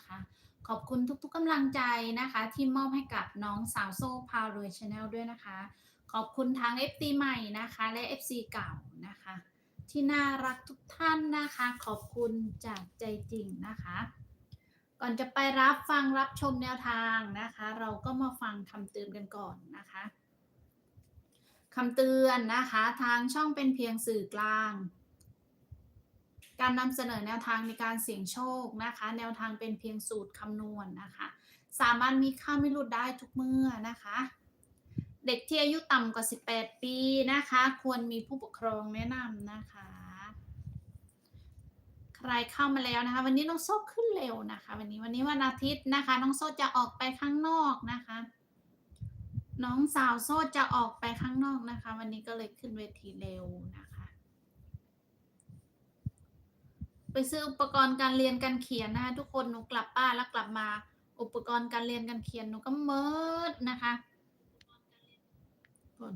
นะคะ ขอบคุณทุกๆกำลังใจนะคะ ที่มอบให้กับน้องสาวโซ่พาวรวยชาแนลด้วยนะคะ ขอบคุณทาง FT ใหม่นะคะ และ FC เก่านะคะ ที่น่ารักทุกท่านนะคะ ขอบคุณจากใจจริงนะคะ ก่อนจะไปรับฟังรับชมแนวทางนะคะ เราก็มาฟังคำเตือนกันก่อนนะคะคำเตือนนะคะ ทางช่องเป็นเพียงสื่อกลาง การนำเสนอแนวทางในการเสี่ยงโชคนะคะ แนวทางเป็นเพียงสูตรคำนวณนะคะ สามารถมีค่าไม่หลุดได้ทุกเมื่อนะคะ เด็กที่อายุต่ำกว่า 18 ปีนะคะ ควรมีผู้ปกครองแนะนำนะคะ ใครเข้ามาแล้วนะคะ วันนี้น้องโซ่ขึ้นเร็วนะคะ วันนี้วันนี้วันอาทิตย์นะคะ น้องโซ่จะออกไปข้างนอกนะคะ น้องสาวโซ่จะออกไปข้างนอกนะคะ วันนี้ก็เลยขึ้นเวทีเร็วนะคะ ไปซื้ออุปกรณ์การเรียนการเขียนนะคะ ทุกคนหนูกลับบ้านแล้วกลับมา อุปกรณ์การเรียนการเขียนหนูก็เมิดนะคะคน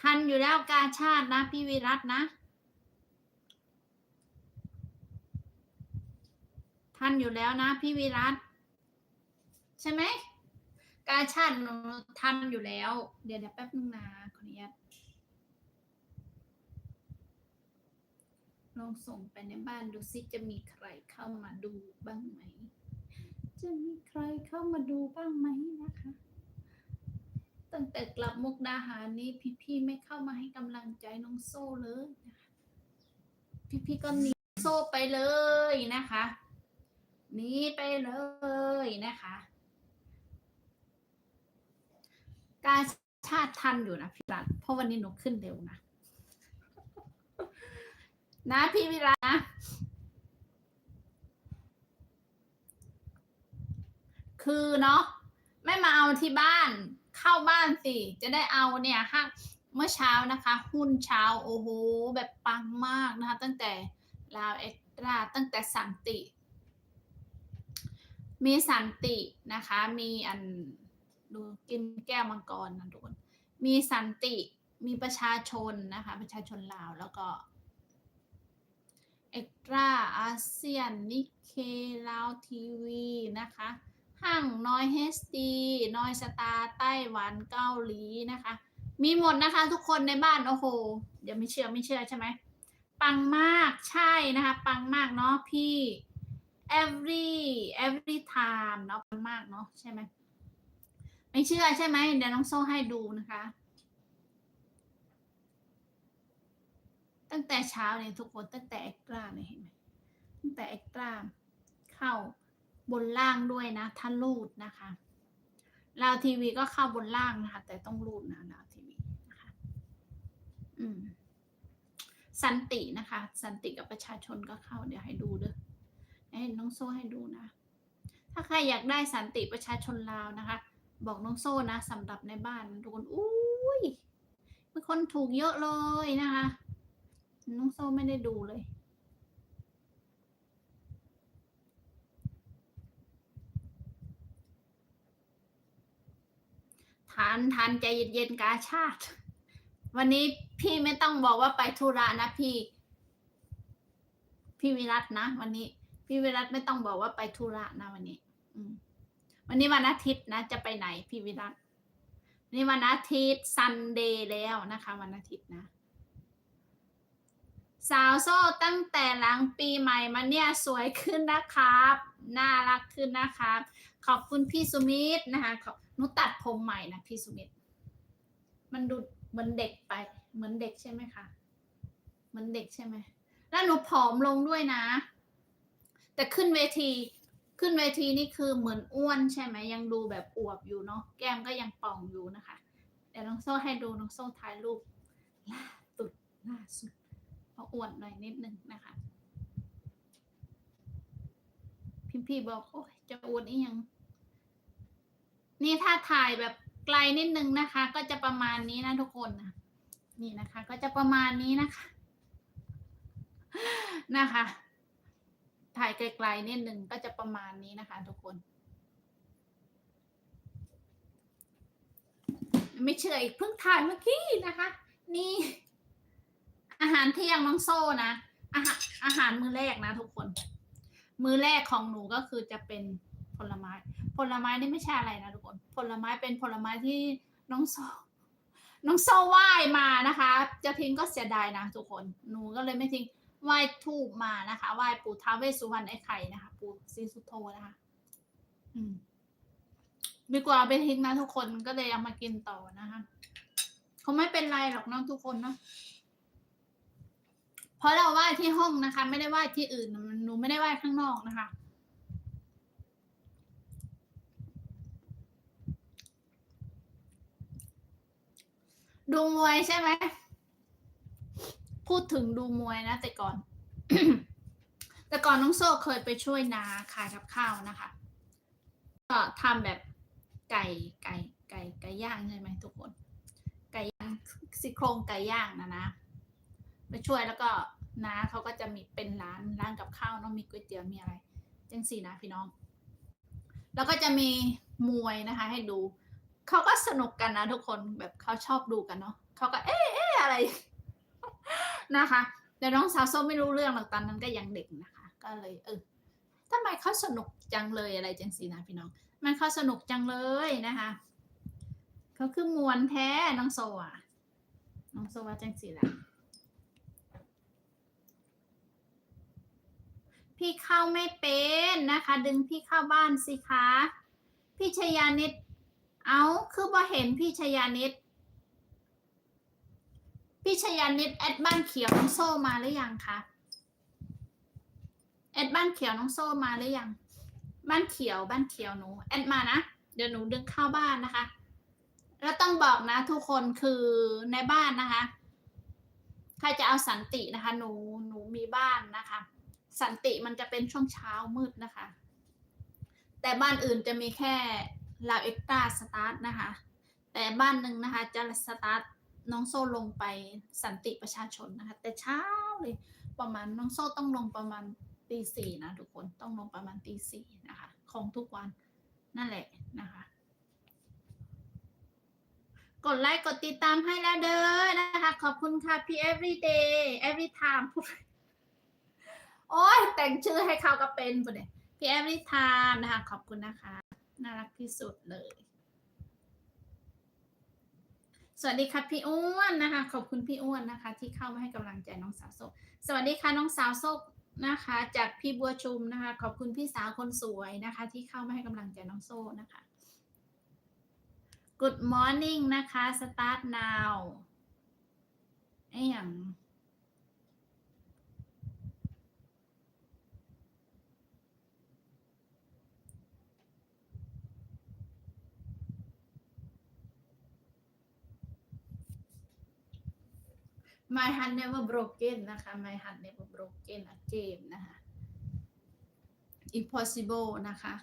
ทันอยู่แล้วกาชาตินะ พี่วิรัตนะ ทันอยู่แล้วนะ พี่วิรัตใช่ไหมกาชาติหนูทันอยู่แล้ว เดี๋ยวเดี๋ยวแป๊บนึงนะขออนุญาต ลองส่งไปในบ้านดูซิจะมีใครเข้ามาดูบ้างไหม จะมีใครเข้ามาดูบ้างไหมนะคะ ตั้งแต่กลับมุกดาหารนี้พี่ๆไม่เข้ามาให้กำลังใจน้องโซ่เลยนะคะ พี่ๆก็หนีโซ่ไปเลยนะคะหนีไปเลยนะคะ การชาติทันอยู่นะพี่รัตเพราะวันนี้หนูขึ้นเร็วนะ นะพี่วิระนะ คือเนาะไม่มาเอาที่บ้านเข้าบ้านสิ จะได้เอาเนี่ยห้างเมื่อเช้านะคะ หุ้นเช้าโอ้โหแบบปังมากนะคะ ตั้งแต่ลาวเอ็กตราตั้งแต่สันติ มีสันตินะคะ มีอันดูกินแก้วมังกรนะทุกคนมีสันติมีประชาชนนะคะ ประชาชนลาวแล้วก็ เอ็กตราอาเซียนนิเคลาวทีวีนะคะ ห้างน้อยเฮสดีน้อยสตาร์ไต้หวันเกาหลีนะคะ มีหมดนะคะทุกคนในบ้าน โอ้โหเดี๋ยวไม่เชื่อไม่เชื่อใช่ไหม ปังมากใช่นะคะ ปังมากเนาะพี่ every every time เนาะปังมากเนาะใช่ไหมไม่เชื่อใช่ไหมเดี๋ยวน้องโซ่ให้ดูนะคะ ตั้งแต่เช้าเนี่ยทุกคนตั้งแต่เอ็กตร้าเนี่ยเห็นไหมตั้งแต่เอ็กตร้าเข้าบนล่างด้วยนะถ้านรูดนะคะลาวทีวีก็เข้าบนล่างนะคะ แต่ต้องรูดนะลาวทีวีนะคะอืมสันตินะคะ สันติกับประชาชนก็เข้าเดี๋ยวให้ดูเด้อให้น้องโซ่ให้ดูนะ ถ้าใครอยากได้สันติประชาชนลาวนะคะ บอกน้องโซ่นะสำหรับในบ้านทุกคนอุ้ยมีคนถูกเยอะเลยนะคะ น้องโซ่ไม่ได้ดูเลย ทานทานใจเย็นๆกาชาติ วันนี้พี่ไม่ต้องบอกว่าไปธุระนะพี่ พี่วิรัตนะ วันนี้ พี่วิรัตไม่ต้องบอกว่าไปธุระนะวันนี้วันนี้วันอาทิตย์นะ จะไปไหนพี่วิรัตวันนี่วันอาทิตย์ซันเดย์แล้วนะคะ วันอาทิตย์นะ สาวโซ่ตั้งแต่หลังปีใหม่มาเนี่ยสวยขึ้นนะครับ น่ารักขึ้นนะครับ ขอบคุณพี่สุมิตรนะคะขอบหนูตัดผมใหม่นะพี่สุมิตร มันดูเหมือนเด็กไป เหมือนเด็กใช่ไหมคะ เหมือนเด็กใช่ไหม แล้วหนูผอมลงด้วยนะ แต่ขึ้นเวทีขึ้นเวทีนี่คือเหมือนอ้วนใช่ไหมยังดูแบบอวบอยู่เนาะแก้มก็ยังป่องอยู่นะคะเดี๋ยวน้องโซ่ให้ดูน้องโซ่ถ่ายรูปล่าสุดล่าสุด พราะอ้วนหน่อยนิดนึงนะคะ พิมพี่บอกโอ้ยจะอ้วนอีหยัง นี่ถ้าถ่ายแบบไกลนิดนึงนะคะ ก็จะประมาณนี้นะทุกคนนะนี่นะคะ ก็จะประมาณนี้นะคะ นะคะ ถ่ายไกลๆนิดนึงก็จะประมาณนี้นะคะ ทุกคน ไม่เชื่ออีกเพิ่งถ่ายเมื่อกี้นะคะ นี่ อาหารเที่ยงน้องโซ่นะอาหารอาหารมื้อแรกนะทุกคน มื้อแรกของหนูก็คือจะเป็นผลไม้ ผลไม้นี่ไม่ใช่อะไรนะทุกคน ผลไม้เป็นผลไม้ที่น้องโซน้องโซไหว้มานะคะ จะทิ้งก็เสียดายนะทุกคน หนูก็เลยไม่ทิ้งไหว้ทูบมานะคะไหว้ปู่ท้าวเวสสุวรรณไอ้ไข่นะคะ ปู่ศรีสุโธนะคะ อืมดีกว่าเอาไปทิ้งนะทุกคนก็เลยเอามากินต่อนะคะคงไม่เป็นไรหรอกน้องทุกคนเนาะ ราะเราไหว้ที่ห้องนะคะ ไม่ได้ไหว้ที่อื่นหนูไม่ได้ไหว้ข้างนอกนะคะ ดูมวยใช่ไหมพูดถึงดูมวยนะ แต่ก่อน แต่ก่อนน้องโซ่เคยไปช่วยนาขายกับข้าวนะคะ ก็ทำแบบไก่ไก่ ไก่ไก่ย่างใช่ไหมทุกคน ไก่ย่างซี่โครงไก่ย่างนะนะไปช่วยแล้วก็ น้าเขาก็จะมีเป็นร้านร้านกับข้าวเนาะมีก๋วยเตี๋ยวมีอะไรจังสี่นะพี่น้อง แล้วก็จะมีมวยนะคะ ให้ดูเขาก็สนุกกันนะทุกคนแบบเขาชอบดูกันเนาะเขาก็เอ๊ะเอ๊ะอะไรนะคะแต่น้องสาวส้มไม่รู้เรื่องหรอกตอนนั้นก็ยังเด็กนะคะ ก็เลยเออทำไมเขาสนุกจังเลยอะไรจังสีนะพี่น้อง มันเขาสนุกจังเลยนะคะเขาคือมวนแท้น้องโซอะน้องโซว่าจังสีแหละ พี่เข้าไม่เป็นนะคะ ดึงพี่เข้าบ้านสิคะพี่ชยานิดเอาคือบ่เห็นพี่ชยานิดพี่ชยานิดแอดบ้านเขียวน้องโซ่มาหรือยังคะแอดบ้านเขียวน้องโซ่มาหรือยังบ้านเขียวบ้านเขียวหนูแอดมานะเดี๋ยวหนูดึงเข้าบ้านนะคะ แล้วต้องบอกนะ ทุกคนคือในบ้านนะคะ ใครจะเอาสันตินะคะ หนูหนูมีบ้านนะคะ สันติมันจะเป็นช่วงเช้ามืดนะคะ แต่บ้านอื่นจะมีแค่ลาเอ็กตาสตาร์ทนะคะ แต่บ้านหนึ่งนะคะจะสตาร์ทน้องโซ่ลงไปสันติประชาชนนะคะ แต่เช้าเลยประมาณน้องโซ่ต้องลงประมาณตีสี่นะทุกคนต้องลงประมาณตีสี่นะคะ ของทุกวันนั่นแหละนะคะ กดไลค์กดติดตามให้แล้วเด้อนะคะ ขอบคุณค่ะพี่ everyday every time พูด โอ้ยแต่งชื่อให้เขาก็เป็นประเด็นพี่ every time นะคะ ขอบคุณนะคะ น่ารักที่สุดเลย สวัสดีค่ะพี่อ้วนนะคะ ขอบคุณพี่อ้วนนะคะ ที่เข้ามาให้กำลังใจน้องสาวโซกสวัสดีค่ะน้องสาวโซกนะคะ จากพี่บัวชุมนะคะ ขอบคุณพี่สาวคนสวยนะคะ ที่เข้ามาให้กำลังใจน้องโซนะคะ Good morning นะคะ start now ไอ้อย่าง My heart never broken นะคะ My heart never broken อะเกมนะคะ impossible นะคะ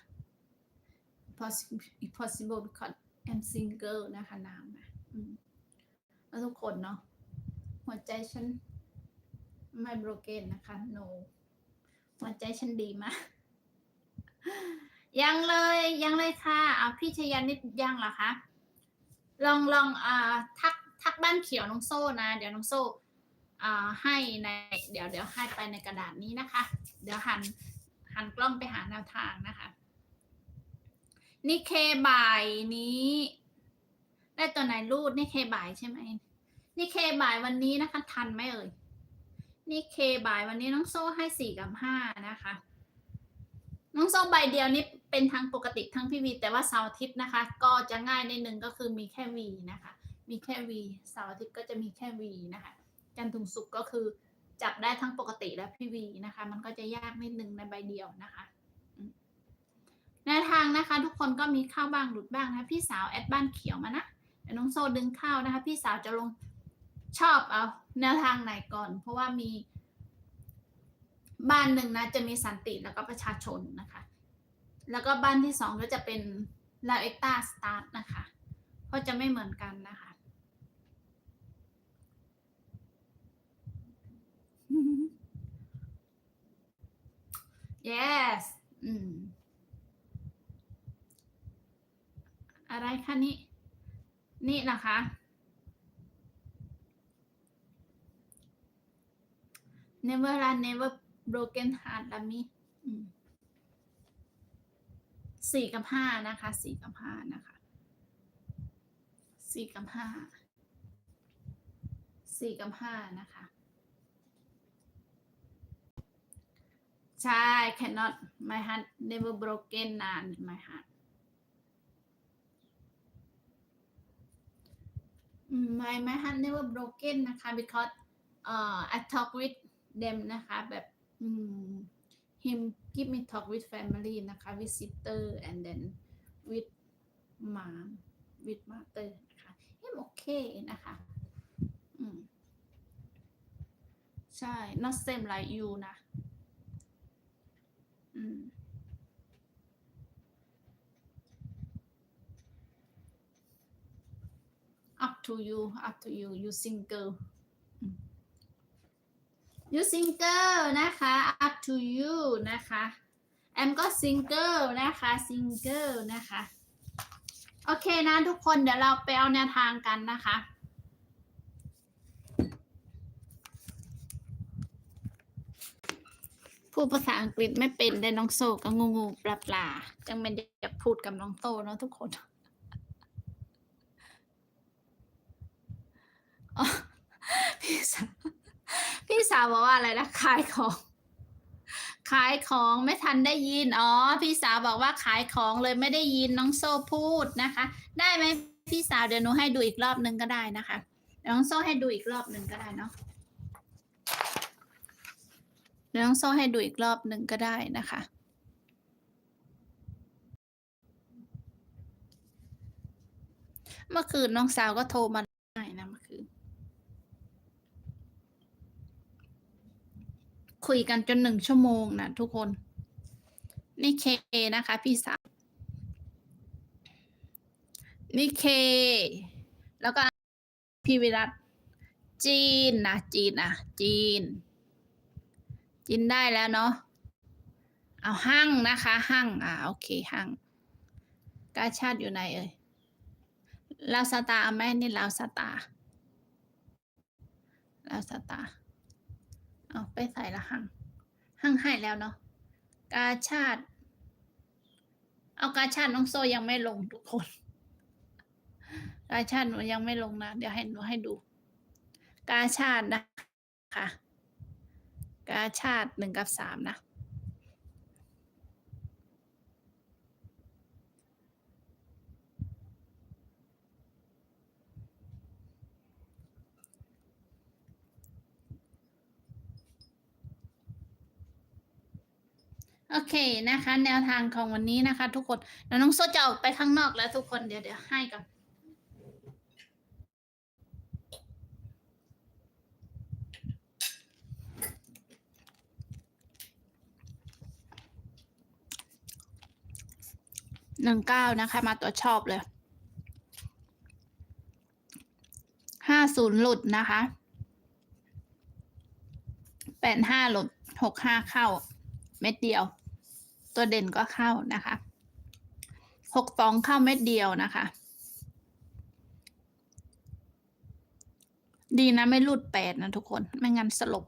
Impossible because I'm single นะคะนามนะอืมแล้วทุกคนเนาะหัวใจฉันไม่ broken นะคะ no หัวใจฉันดีมากยังเลยยังเลยค่ะเอาพี่ชยันนิดยังเหรอคะลองลองอ่าทัก ทักบ้านเขียวน้องโซ่นะ เดี๋ยวน้องโซ่ให้ในเดี๋ยวเดี๋ยวให้ไปในกระดาษนี้นะคะ เดี๋ยวหันหันกล้องไปหาแนวทางนะคะนี่เคบ่ายนี้ ได้ตัวไหนรูดนี่เคบ่ายใช่ไหมนี่เคบ่ายวันนี้นะคะ ทันไหมเอ่ยนี่เคบ่ายวันนี้น้องโซ่ให้สี่กับห้านะคะ น้องโซ่ใบเดียวนี่เป็นทั้งปกติทั้งพี่วีแต่ว่าเสาร์อาทิตย์นะคะ ก็จะง่ายในหนึ่งก็คือมีแค่วีนะคะ มีแค่วีเสาร์อาทิตย์ก็จะมีแค่วีนะคะ จันทร์ถึงศุกร์ก็คือจับได้ทั้งปกติและพีวีนะคะ มันก็จะยากนิดนึงในใบเดียวนะคะแนวทางนะคะ ทุกคนก็มีเข้าบ้างหลุดบ้างนะพี่สาวแอดบ้านเขียวมานะเดี๋ยวน้องโซดึงเข้านะคะ พี่สาวจะลงชอบเอาแนวทางไหนก่อน เพราะว่ามีบ้านหนึ่งนะจะมีสันติแล้วก็ประชาชนนะคะ แล้วก็บ้านที่สองก็จะเป็นลาเอ็กตาสตาร์ทนะคะ เพราะจะไม่เหมือนกันนะคะ yes อืม อะไรคะนี่ นี่นะคะ never run never broken heart ละมิสี่กับห้านะคะสี่กับห้านะคะสี่กับห้าสี่กับห้านะคะ ใช่ cannot my heart never broken นาน my heart my my heart never broken นะคะ because เอ่อ I talk with them นะคะแบบ him give me talk with family นะคะ visitor and then with mom with mother นะคะ him okay นะคะอืมใช่ not same like you นะ up to you up to you you single you single นะคะ up to you นะคะแอมก็ single นะคะ single นะคะ โอเคนะทุกคนเดี๋ยวเราไปเอาแนวทางกันนะคะ พูดภาษาอังกฤษไม่เป็นได้น้องโซก็งูงูปลาปลาๆจังเป็นอยากพูดกับน้องโตเนาะทุกคนพี่สาวพี่สาวบอกว่าอะไรนะขายของขายของไม่ทันได้ยิน อ๋อ พี่สาวบอกว่าขายของเลยไม่ได้ยินน้องโซ่พูดนะคะ ได้ไหมพี่สาวเดี๋ยวหนูให้ดูอีกรอบหนึ่งก็ได้นะคะ น้องโซ่ให้ดูอีกรอบหนึ่งก็ได้เนาะ เดี๋ยวน้องโซ่ให้ดูอีกรอบหนึ่งก็ได้นะคะเมื่อคืนน้องสาวก็โทรมาได้นะเมื่อคืนคุยกันจนหนึ่งชั่วโมงนะทุกคน นี่เคนะคะ พี่สาวนี่เค แล้วก็พี่วิรัตจีนนะจีนนะจีน จีนได้แล้วเนาะเอาหั่งนะคะหั่งอ่าโอเคหั่งกาชาติอยู่ไหนเอ่ยลาวสตาร์เอาไหมนี่ลาวสตาลาวสตาเอาไปใส่ละหั่งหั่งให้แล้วเนาะกาชาติ เอากาชาติน้องโซยังไม่ลงทุกคนกาชาติหนูยังไม่ลงนะ เดี๋ยวให้หนูให้ดู กาชาตินะคะ กาชาติหนึ่งกับสามนะโอเคนะคะ แนวทางของวันนี้นะคะ ทุกคนแล้วน้องโซจะออกไปข้างนอกแล้วทุกคนเดี๋ยวเดี๋ยวให้ก่อ หนึ่งเก้านะคะ มาตัวชอบเลยห้าศูนย์หลุดนะคะแปดห้าหลุดหกห้าเข้า เม็ดเดียว ตัวเด่นก็เข้านะคะหกสองเข้าเม็ดเดียวนะคะ ดีนะไม่หลุดแปดนะทุกคนไม่งั้นสลบ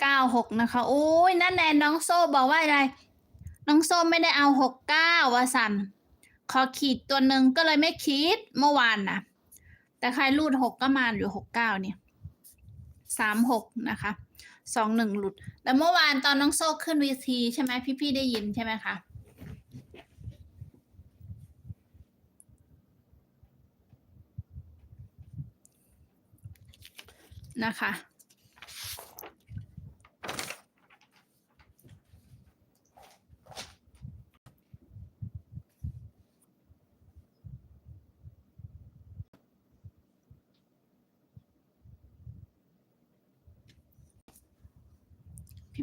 เก้าหกนะคะ โอ้ยนั่นแน่น้องโซ่บอกว่าอะไร น้องโซ่ไม่ได้เอาหกเก้าวะสันขอขีดตัวหนึ่งก็เลยไม่คิดเมื่อวานนะแต่ใครรูดหกก็มาอยู่หกเก้าเนี่ยสามหกนะคะสองหนึ่งหลุด แต่เมื่อวานตอนน้องโซ่ขึ้นเวทีใช่ไหมพี่ๆได้ยินใช่ไหมคะนะคะ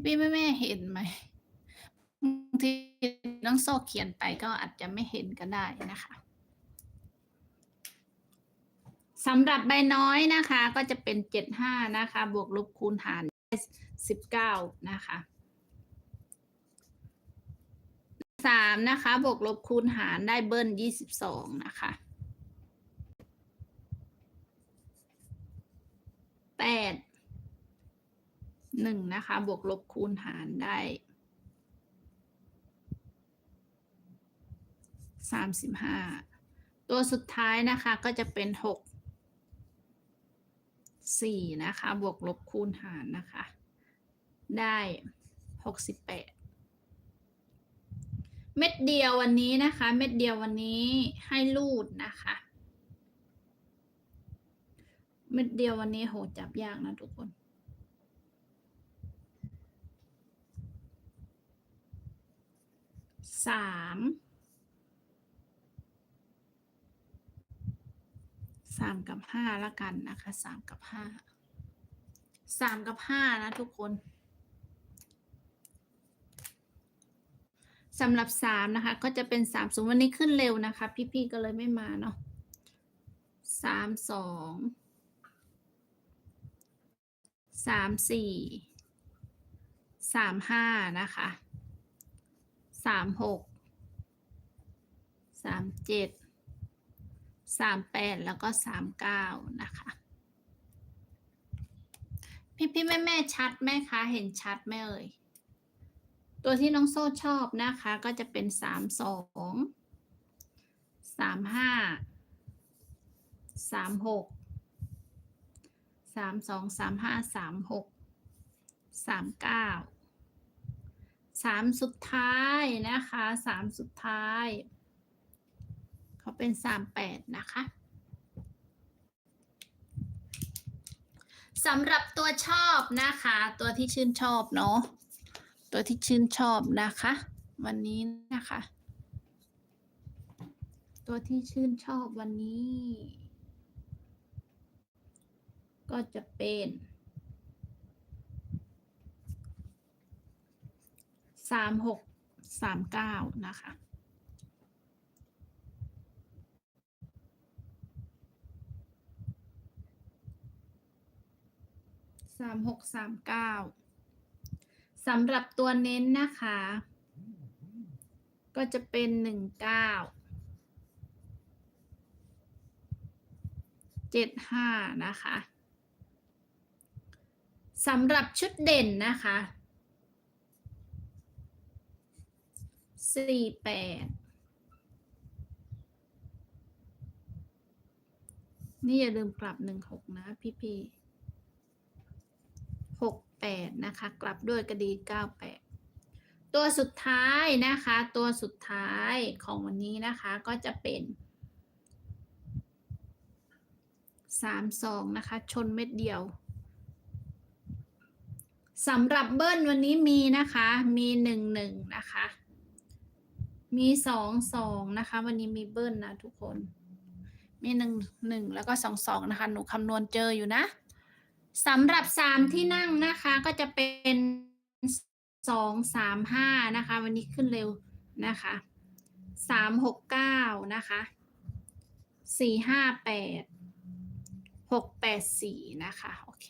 พี่พี่แม่แม่เห็นไหมบางทีน้องโซ่เขียนไปก็อาจจะไม่เห็นก็ได้นะคะสำหรับใบน้อยนะคะ ก็จะเป็นเจ็ดห้านะคะ บวกลบคูณหารสิบเก้านะคะสามนะคะ บวกลบคูณหารได้เบิ้ลยี่สิบสองนะคะแปด หนึ่งนะคะ บวกลบคูณหารได้สามสิบห้าตัวสุดท้ายนะคะก็จะเป็นหกสี่นะคะ บวกลบคูณหารนะคะ ได้หกสิบแปดเม็ดเดียววันนี้นะคะ เม็ดเดียววันนี้ให้รูดนะคะ เม็ดเดียววันนี้โหจับยากนะทุกคน สามสามกับห้าละกันนะคะสามกับห้าสามกับห้านะทุกคนสำหรับสามนะคะ ก็จะเป็นสามสูงวันนี้ขึ้นเร็วนะคะ พี่ๆก็เลยไม่มาเนาะสามสองสามสี่สามห้านะคะามหกสามเจ็ดสามแปดแล้วก็สามเก้านะคะ พี่ๆแม่แม่ชัดไหมคะ เห็นชัดไหมเอ่ย ตัวที่น้องโซ่ชอบนะคะ ก็จะเป็นสามสองสามห้าสามหกสามสองสามห้าสามหกสามเก้า สามสุดท้ายนะคะสามสุดท้าย เขาเป็นสามแปดนะคะสำหรับตัวชอบนะคะ ตัวที่ชื่นชอบเนาะตัวที่ชื่นชอบนะคะ วันนี้นะคะ ตัวที่ชื่นชอบวันนี้ ก็จะเป็น สามหกสามเก้านะคะ สามหกสามเก้าสำหรับตัวเน้นนะคะ ก็จะเป็นหนึ่งเก้าเจ็ดห้านะคะสำหรับชุดเด่นนะคะ สี่แปดนี่อย่าลืมกลับหนึ่งหกนะพี่พี่หกแปดนะคะ กลับด้วยกระดีเก้าแปดตัวสุดท้ายนะคะ ตัวสุดท้ายของวันนี้นะคะก็จะเป็นสามสองนะคะ ชนเม็ดเดียวสำหรับเบิ้ลวันนี้มีนะคะ มีหนึ่งหนึ่งนะคะ มีสองสองนะคะ วันนี้มีเบิ้ลนะทุกคน มีหนึ่งหนึ่งแล้วก็สองสองนะคะ หนูคำนวณเจออยู่นะสำหรับสามที่นั่งนะคะก็จะเป็นสองสามห้านะคะ วันนี้ขึ้นเร็วนะคะสามหกเก้านะคะสี่ห้าแปดหกแปดสี่นะคะโอเค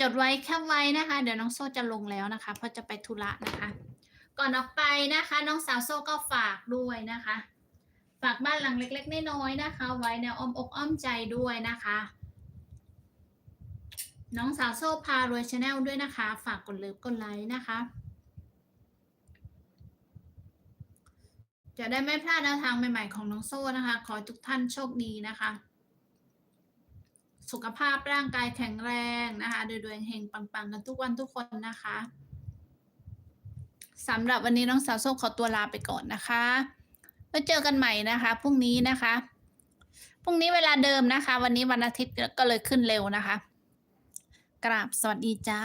จดไว้แค่ไว้นะคะ เดี๋ยวน้องโซ่จะลงแล้วนะคะ เพราะจะไปธุระนะคะ ก่อนออกไปนะคะ น้องสาวโซ่ก็ฝากด้วยนะคะ ฝากบ้านหลังเล็ก ๆ น้อยๆนะคะ ไว้ในอ้อมอกอ้อมใจด้วยนะคะ น้องสาวโซ่พารวยชาแนลด้วยนะคะ ฝากกดเลิฟกดไลค์นะคะ จะได้ไม่พลาดแนวทางใหม่ ๆ ของน้องโซ่นะคะ ขอทุกท่านโชคดีนะคะ สุขภาพร่างกายแข็งแรงนะคะโดยดวงเฮงปังๆกันทุกวันทุกคนนะคะ สำหรับวันนี้น้องสาวโซ่ขอตัวลาไปก่อนนะคะแล้วเจอกันใหม่นะคะพรุ่งนี้นะคะพรุ่งนี้เวลาเดิมนะคะ วันนี้วันอาทิตย์ก็เลยขึ้นเร็วนะคะ กราบสวัสดีจ้า